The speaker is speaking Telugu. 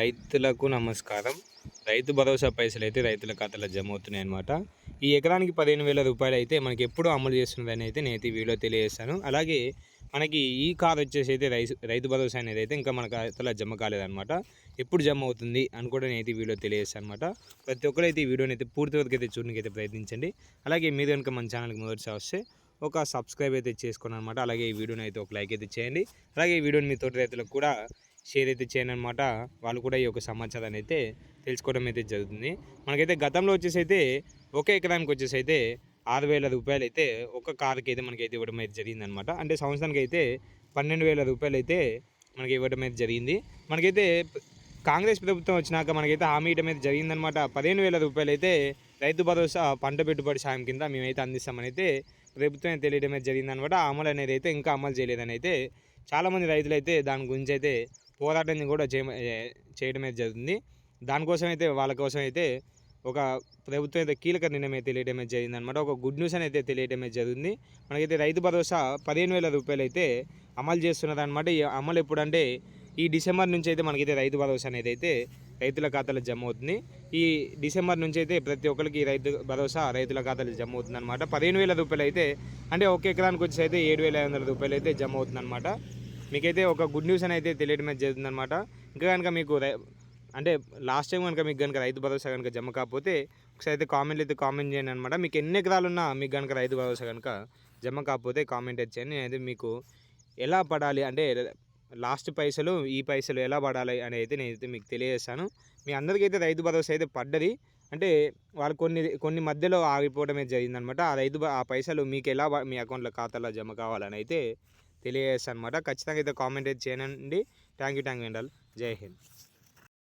రైతులకు నమస్కారం. రైతు భరోసా పైసలు అయితే రైతుల ఖాతాలో జమ అవుతున్నాయి అనమాట ఈ ఎకరానికి పదిహేను వేల రూపాయలు అయితే మనకి ఎప్పుడు అమలు చేస్తున్నదని అయితే నేను ఈ వీడియో తెలియజేస్తాను. అలాగే మనకి ఈ కార్ వచ్చేసి అయితే రైతు రైతు భరోసా అనేది అయితే ఇంకా మన ఖాతాలో జమ కాలేదన్నమాట. ఎప్పుడు జమ అవుతుంది అని కూడా నేను అయితే ఈ వీడియో తెలియజేస్తాను అనమాట ప్రతి ఒక్కరైతే ఈ వీడియోని అయితే పూర్తి వరకు అయితే చూడడానికి అయితే ప్రయత్నించండి. అలాగే మీరు కనుక మన ఛానల్కి మొదటిసారి వస్తే ఒక సబ్స్క్రైబ్ అయితే చేసుకోండి అనమాట అలాగే ఈ వీడియోని అయితే ఒక లైక్ అయితే చేయండి. అలాగే ఈ వీడియోని మీ తోటి రైతులకు కూడా షేర్ అయితే చేయను అనమాట వాళ్ళు కూడా ఈ యొక్క సమాచారాన్ని అయితే తెలుసుకోవడం అయితే జరుగుతుంది. మనకైతే గతంలో వచ్చేసి అయితే ఒక ఎకరానికి వచ్చేసి అయితే ఆరు వేల రూపాయలు అయితే ఒక కారుకి అయితే మనకైతే ఇవ్వడం అయితే జరిగిందనమాట అంటే సంవత్సరానికి అయితే పన్నెండు వేల రూపాయలు అయితే మనకి ఇవ్వడం అయితే జరిగింది. మనకైతే కాంగ్రెస్ ప్రభుత్వం వచ్చినాక మనకైతే హామీ ఇవ్వడం అయితే జరిగిందనమాట పదిహేను వేల రూపాయలు అయితే రైతు భరోసా పంట పెట్టుబడి సాయం కింద మేమైతే అందిస్తామని అయితే ప్రభుత్వం తెలియడం అయితే జరిగిందనమాట అమలు అనేది అయితే ఇంకా అమలు చేయలేదని అయితే చాలామంది రైతులు అయితే దాని గురించి అయితే పోరాటం కూడా చేయ చేయడం అయితే జరుగుతుంది దానికోసం అయితే వాళ్ళ కోసం అయితే ఒక ప్రభుత్వం అయితే కీలక నిర్ణయం అయితే తెలియడం అయితే జరిగింది అనమాట ఒక గుడ్ న్యూస్ అయితే తెలియడం అయితే జరిగింది. మనకైతే రైతు భరోసా పదిహేను వేల రూపాయలు అయితే అమలు చేస్తున్నారు అనమాట ఈ అమలు ఎప్పుడంటే ఈ డిసెంబర్ నుంచి అయితే మనకైతే రైతు భరోసా అనేది అయితే రైతుల ఖాతాలో జమ అవుతుంది ఈ డిసెంబర్ నుంచి అయితే ప్రతి ఒక్కరికి రైతు భరోసా రైతుల ఖాతాలో జమ అవుతుంది అనమాట పదిహేను వేల రూపాయలు అయితే అంటే ఒక ఎకరానికి వచ్చి అయితే ఏడు వేల ఐదు వందల రూపాయలు అయితే జమ అవుతుంది అనమాట మీకైతే ఒక గుడ్ న్యూస్ అని అయితే తెలియడం జరుగుతుంది అనమాట ఇంకా కనుక మీకు అంటే లాస్ట్ టైం కనుక మీకు కనుక రైతు భరోసా కనుక జమ కాకపోతే ఒకసారి అయితే కామెంట్లు అయితే కామెంట్ చేయండి అనమాట మీకు ఎన్ని ఎకరాలు ఉన్నా మీకు కనుక రైతు భరోసా కనుక జమ కాకపోతే కామెంట్ అయితే నేనైతే మీకు ఎలా పడాలి అంటే లాస్ట్ పైసలు ఈ పైసలు ఎలా పడాలి అని అయితే నేనైతే మీకు తెలియజేస్తాను. మీ అందరికైతే రైతు భరోసా అయితే పడ్డది. అంటే వాళ్ళు కొన్ని కొన్ని మధ్యలో ఆగిపోవడమే జరిగిందనమాట ఆ రైతు ఆ పైసలు మీకు ఎలా మీ అకౌంట్లో ఖాతాలో జమ కావాలని అయితే తెలియజేస్తాను అనమాట ఖచ్చితంగా అయితే కామెంట్ అయితే చేయండి. థ్యాంక్ యూ థ్యాంక్ యూ అండి జై హింద్.